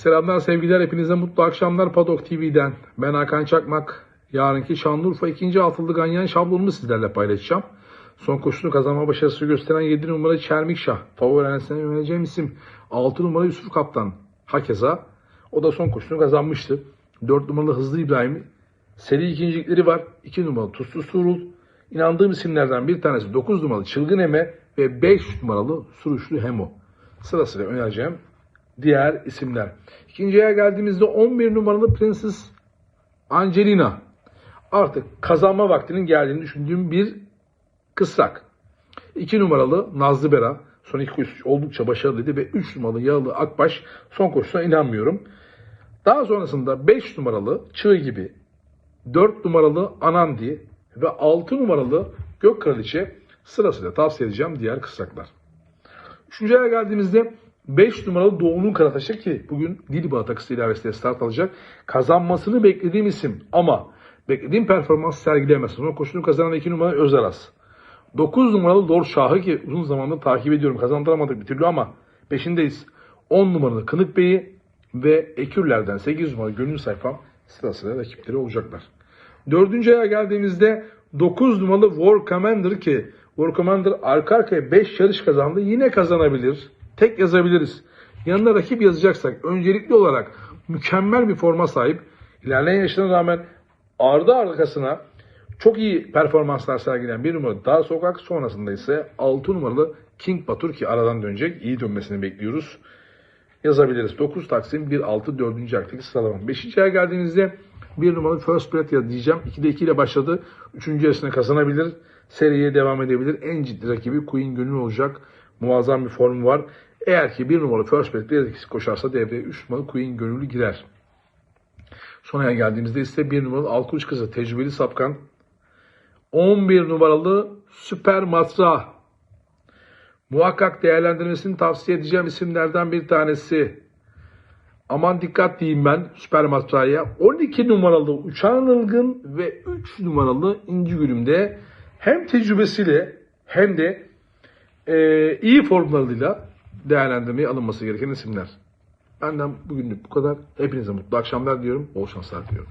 Selamlar sevgiler hepinize mutlu akşamlar Padok TV'den. Ben Hakan Çakmak. Yarınki Şanlıurfa 2. altılı ganyan şablonunu sizlerle paylaşacağım. Son koşunu kazanma başarısı gösteren 7 numara Çermikşah. Favori ailesine yöneleceğim isim 6 numara Yusuf Kaptan. Hakeza o da son koşunu kazanmıştı. 4 numaralı Hızlı İbrahim. Seri ikincilikleri var. 2 numaralı Tuzlu Surul. İnandığım isimlerden bir tanesi 9 numaralı Çılgın Eme ve 5 numaralı Suruşlu Hemo. Sırasıyla önereceğim diğer isimler. İkinciye geldiğimizde 11 numaralı Princess Angelina. Artık kazanma vaktinin geldiğini düşündüğüm bir kısrak. 2 numaralı Nazlı Bera. Son iki koşu oldukça başarılıydı ve 3 numaralı Yağlı Akbaş son koşusuna inanmıyorum. Daha sonrasında 5 numaralı Çığ gibi, 4 numaralı Anandi ve 6 numaralı Gök Kraliçe sırasıyla tavsiye edeceğim diğer kısraklar. Üçüncüye geldiğimizde 5 numaralı Doğu'nun Karataş'a ki bugün Dilba takısı ilavesiyle start alacak. Kazanmasını beklediğim isim ama beklediğim performans sergileyemez. Sonra koşunu kazanan 2 numara Özaras. 9 numaralı Lord Şah'ı ki uzun zamandır takip ediyorum. Kazandıramadık bir türlü ama peşindeyiz. 10 numaralı Kınık Bey'i ve Ekürler'den 8 numaralı Gönül Sayfam sırasıyla rakipleri olacaklar. Dördüncü aya geldiğimizde 9 numaralı War Commander ki War Commander arka arkaya 5 yarış kazandı. Yine kazanabilir. Tek yazabiliriz. Yanına rakip yazacaksak öncelikli olarak mükemmel bir forma sahip. İlerleyen yaşlarına rağmen ardı arkasına çok iyi performanslar sergileyen bir numaralı Dar Sokak sonrasında ise 6 numaralı King Batur ki aradan dönecek. iyi dönmesini bekliyoruz. Yazabiliriz. 9 Taksim 1 6 4. ayaktaki sıralama. 5. aya geldiğimizde bir numaralı First Plate ya diyeceğim. 2'de 2 ile başladı. 3. yarısını kazanabilir. Seriye devam edebilir. En ciddi rakibi Queen Gönül olacak. Muazzam bir formu var. Eğer ki bir numaralı First Plate bir ikisi koşarsa devreye 3 numaralı Queen Gönüllü girer. Son aya geldiğimizde ise bir numaralı Alkuş Kızı tecrübeli sapkan. 11 numaralı Süper Matra. Muhakkak değerlendirmesini tavsiye edeceğim isimlerden bir tanesi. Aman dikkat diyeyim ben Süper Matra'ya. 12 numaralı Uçan Ilgın ve 3 numaralı İnci Gülüm'de hem tecrübesiyle hem de e, iyi formlarıyla değerlendirmeye alınması gereken isimler. Benden bugünlük bu kadar. Hepinize mutlu akşamlar diyorum. Bol şanslar diliyorum.